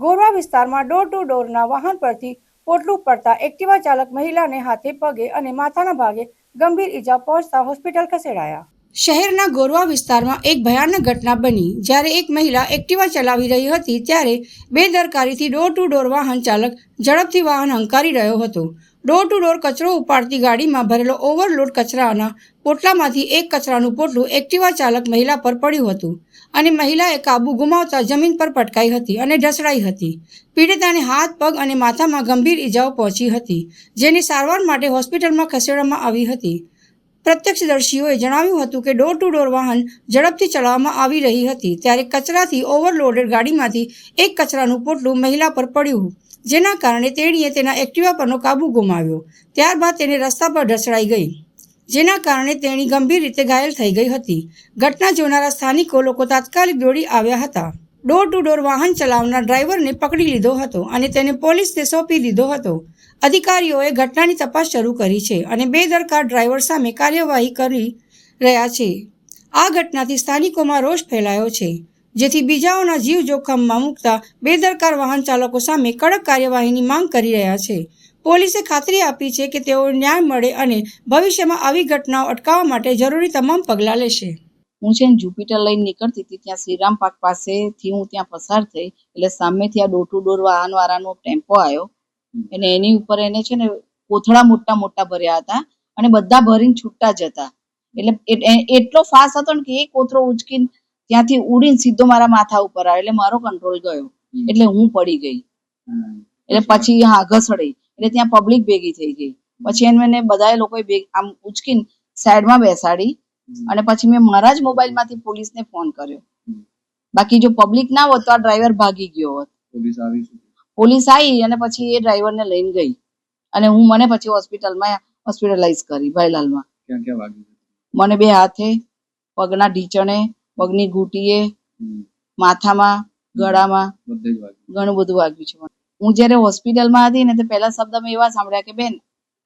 ગોરવા વિસ્તારમાં door to ડોરના વાહન પરથી પોટલું પડતા એક્ટિવા ચાલક મહિલાને હાથે, પગે અને માથાના ભાગે ગંભીર ઈજા પહોંચતા હોસ્પિટલ ખસેડાયા. શહેરના ગોરવા વિસ્તારમાં એક ભયાનક ઘટના બની. જ્યારે એક મહિલા એક્ટિવા ચલાવી રહી હતી, ત્યારે બેદરકારીથી ડોર ટુ ડોર વાહન ચાલક ઝડપથી વાહન હંકારી રહ્યો હતો. ડોર ટુ ડોર કચરો ઉપાડતી ગાડીમાં ભરેલો ઓવરલોડ કચરાના પોટલામાંથી એક કચરાનું પોટલું એક્ટિવા ચાલક મહિલા પર પડ્યું હતું અને મહિલાએ કાબુ ગુમાવતા જમીન પર પટકાઈ હતી અને ઢસડાઈ હતી. પીડિતાને હાથ, પગ અને માથામાં ગંભીર ઈજાઓ પહોંચી હતી, જેની સારવાર માટે હોસ્પિટલમાં ખસેડવામાં આવી હતી. પ્રત્યક્ષદર્શીઓએ જણાવ્યું હતું કે ડોર ટુ ડોર વાહન ઝડપથી ચલાવવામાં આવી રહી હતી, ત્યારે કચરાથી ઓવરલોડેડ ગાડીમાંથી એક કચરાનું પોટલું મહિલા પર પડ્યું. જેના કારણે તેણીએ તેના એક્ટિવા પરનો કાબુ ગુમાવ્યો. ત્યારબાદ તેને રસ્તા પર ઢસડાઈ ગઈ, જેના કારણે તેણી ગંભીર રીતે ઘાયલ થઈ ગઈ હતી. ઘટના જોનારા સ્થાનિકો લોકો તાત્કાલિક દોડી આવ્યા હતા. ડોર ટુ ડોર વાહન ચલાવનાર ડ્રાઈવરને પકડી લીધો હતો અને તેને પોલીસને સોંપી દીધો હતો. અધિકારીઓએ ઘટનાની તપાસ શરૂ કરી છે અને બેદરકાર ડ્રાઈવર સામે કાર્યવાહી કરી રહ્યા છે. આ ઘટનાથી સ્થાનિકોમાં રોષ ફેલાયો છે. જેથી બીજાઓના જીવ જોખમમાં મૂકતા બેદરકાર વાહન ચાલકો સામે કડક કાર્યવાહીની માંગ કરી રહ્યા છે. પોલીસે ખાતરી આપી છે કે તેઓ ન્યાય મળે અને ભવિષ્યમાં આવી ઘટનાઓ અટકાવવા માટે જરૂરી તમામ પગલાં લેશે. હું છે ને જુપિટર લઈને નીકળતી હતી, ત્યાં શ્રીરામ પાર્ક પાસેથી હું ત્યાં પસાર થઈ, એટલે સામેથી આ ડોર ટુ ડોર વાહન વાળાનો ટેમ્પો આવ્યો. અને એની ઉપર એને છે ને કોથળા મોટા મોટા ભર્યા હતા અને બધા ભરીને છૂટતા જ હતા. એટલે એટલો ફાસ્ટ હતો ને કે એ કોથળો ઉચકીને ત્યાંથી ઉડીને સીધો મારા માથા ઉપર આવ્યો. એટલે મારો કંટ્રોલ ગયો. એટલે હું પડી ગઈ. એટલે પછી? હા ઘસડી. એટલે ત્યાં પબ્લિક ભેગી થઈ ગઈ. પછી એને મને બધા લોકોએ ભેગ- આમ ઉચકીને સાઈડમાં બેસાડી. અને પછી મેં મારા જ મોબાઈલમાંથી પોલીસને ફોન કર્યો. બાકી જો પબ્લિક ના હોત તો આ ડ્રાઈવર ભાગી ગયો હોત. પોલીસ આવી પોલીસ આવી અને પછી એ ડ્રાઈવરને લઈને ગઈ. અને હું મને પછી હોસ્પિટલમાં હોસ્પિટલાઇઝ કરી ભાઈલાલમાં. મને બે હાથે પગના ઢીચણે પગની ઘૂંટીએ માથામાં ગળામાં ઘણું બધું વાગ્યું છે હું જ્યારે હોસ્પિટલમાં હતી ને તો પહેલા શબ્દ મેં એવા સાંભળ્યા કે બેન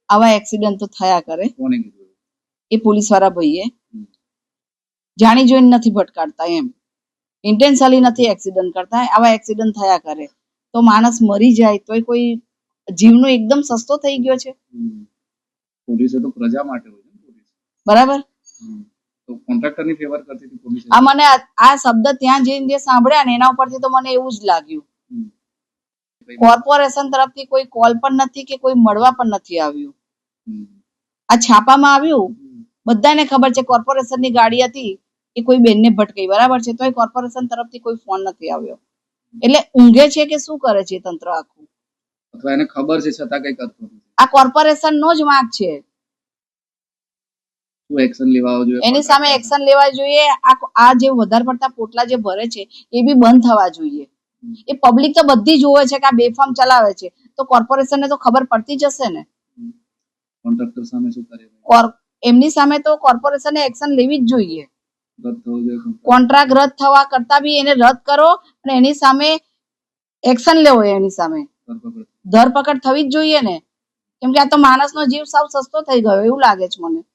આવા એક્સિડન્ટ તો થયા કરે. એ? પોલીસવાળા ભાઈએ. જાણી જોઈને નથી ભટકાડતા એમ. ઇન્ટેન્શનલી નથી એક્સિડન્ટ કરતા. આવા એક્સિડન્ટ થયા કરે. તો માણસ મરી જાય તોય કોઈ જીવનો એકદમ સસ્તો થઈ ગયો છે. પોલીસ તો પ્રજા માટે હોય બરાબર? હમ. તો કોન્ટ્રાક્ટર ફેવર કરતી હતી પોલીસ આ મને આ- શબ્દ ત્યાં જઈને જે સાંભળ્યા ને એના ઉપરથી તો મને એવું જ લાગ્યું. કોર્પોરેશન તરફથી કોઈ કોલ પણ નથી કે કોઈ મળવા પણ નથી આવ્યું. આ છાપામાં આવ્યું? બધાને ખબર છે કોર્પોરેશનની ગાડી હતી એ કોઈ બેનને ભટકાઈ. બરાબર છે? તોય કોર્પોરેશન તરફથી કોઈ ફોન નથી આવ્યો. એટલે ઊંઘે છે કે શું કરે છે તંત્ર આખું? અથવા એને ખબર છે છતાં કઈ કરતો આ કોર્પોરેશન નો જ વાંક છે. શું એક્શન લેવા જોઈએ. એની સામે એક્શન લેવા જોઈએ. આ આ જે વધારે પડતા પોટલા જે ભરે છે એ બી બંધ થવા જોઈએ. એ પબ્લિક તો બધી જોવે છે કે આ બેફામ ચલાવે છે. તો કોર્પોરેશનને તો ખબર પડતી જ હશે ને. કોન્ટ્રાક્ટર સામે શું કરે એમની સામે તો કોર્પોરેશને એક્શન લેવી જ જોઈએ. કોન્ટ્રાક્ટ રદ થવા કરતા બી એને રદ કરો અને એની સામે એક્શન લેવો એની સામે. ધરપકડ. ધરપકડ થવી જ જોઈએ ને. કેમ કે આ તો માણસનો જીવ સાવ સસ્તો થઈ ગયો એવું લાગે છે મને.